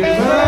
Happy birthday!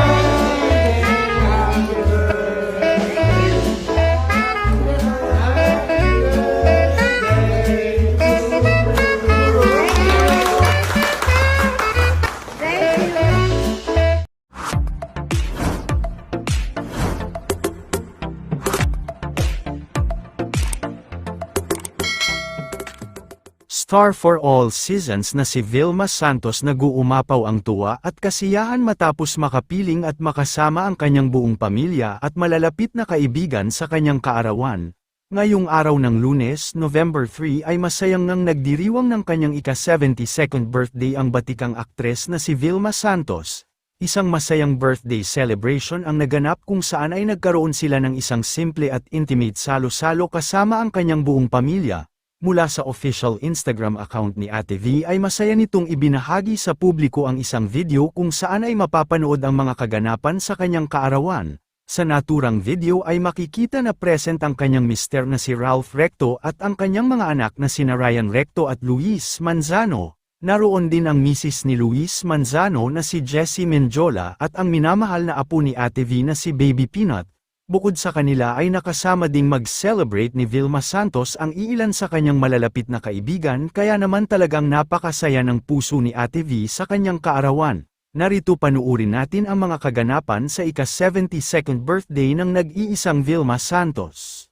Star for all seasons na si Vilma Santos naguumapaw ang tuwa at kasiyahan matapos makapiling at makasama ang kanyang buong pamilya at malalapit na kaibigan sa kanyang kaarawan. Ngayong araw ng lunes, November 3 ay masayang ngang nagdiriwang ng kanyang ika-72nd birthday ang batikang aktres na si Vilma Santos. Isang masayang birthday celebration ang naganap kung saan ay nagkaroon sila ng isang simple at intimate salo-salo kasama ang kanyang buong pamilya. Mula sa official Instagram account ni Ate V ay masaya nitong ibinahagi sa publiko ang isang video kung saan ay mapapanood ang mga kaganapan sa kanyang kaarawan. Sa naturang video ay makikita na present ang kanyang mister na si Ralph Recto at ang kanyang mga anak na sina Ryan Recto at Luis Manzano. Naroon din ang misis ni Luis Manzano na si Jessie Menjola at ang minamahal na apo ni Ate V na si Baby Peanut. Bukod sa kanila ay nakasama ding mag-celebrate ni Vilma Santos ang iilan sa kanyang malalapit na kaibigan kaya naman talagang napakasaya ng puso ni Ate V sa kanyang kaarawan. Narito panuurin natin ang mga kaganapan sa ika-72nd birthday ng nag-iisang Vilma Santos.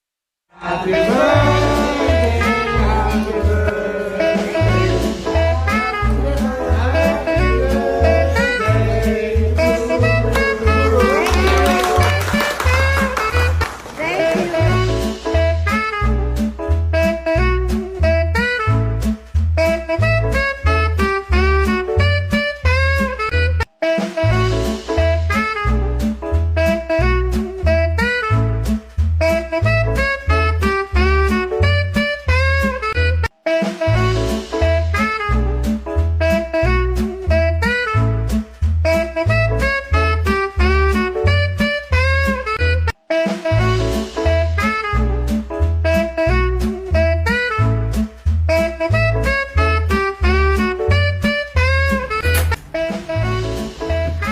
Happy birthday!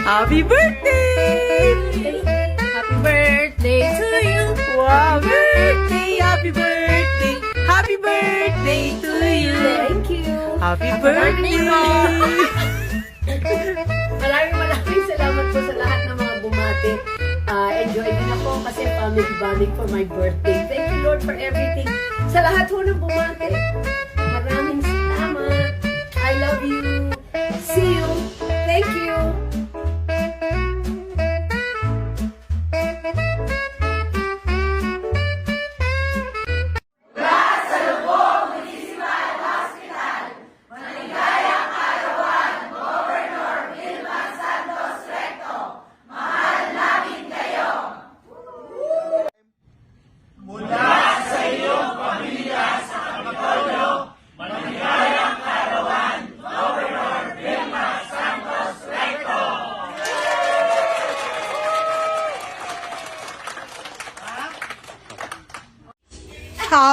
Happy birthday to you! Wow, birthday! Happy birthday! Happy birthday to you! Thank you. Happy birthday! Maraming maraming salamat po sa lahat ng mga bumati. Ah, enjoy din ako kasi family bonding for my birthday. Thank you Lord for everything. Sa lahat po ng bumati.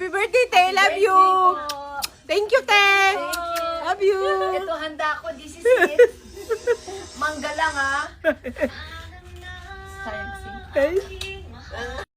Happy birthday, te. Love you. Thank you, te. Love you. Ito handa ko. This is it. Mangga lang ha. Sayang sing. Ay.